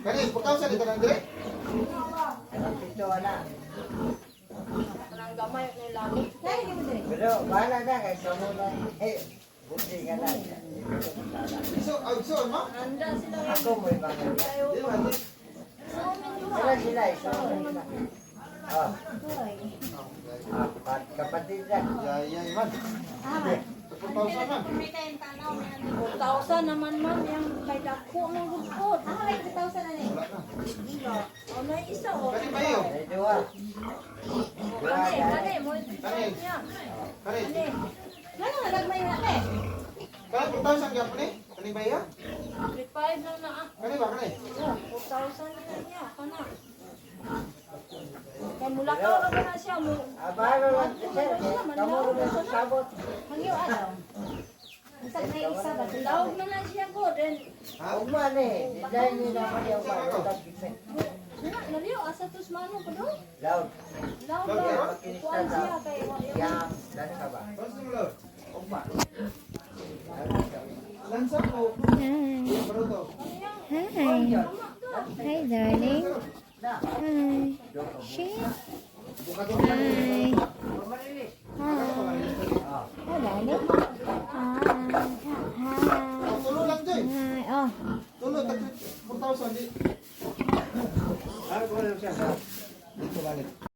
Kani, putaw sa dito nang dire. Ang pito na. Nang gamay ni lami. Dai di mo dire. Pero bahala na kay kamu na. Eh, buti ka na. Iso, ah, iso, no? Ako mo ibang duha. Sila sila, isa mo sila. Oh, ah, kapat- kapatid na. Yay, yay, man. Man. 4,000 naman man yang kay dako ng gudpod. Ah, kay 2,000 na ni. Wala na. Oh, may isa oh. Kani ba yun? Kani, na. kani mo niya. Kani, Kani. Kani na ni. kani ni? Ba yan? 3,500 lang na ah. Kani ba kani? Oh, 4,000 na niya. Kana. Mula ka ba na siya mo. Ah, lang. Sir, kamu rin sa sabot. Hangyo ano? Isang na isa ba? Tawag na lang siya ko. Ha? Ugman eh. Design niyo naman yung mga Dina, asa tus ko do? Loud. Loud ba? Kuan siya kay Yam, lansa ba? Loud. Ugma. Lansa ko. Hi. Hi. Hi, darling. Hi. She? Hi. Hi. Hi, darling. Hi. Hi. Hi. Oh. Tulo, 3,000. Algo de lo que vale.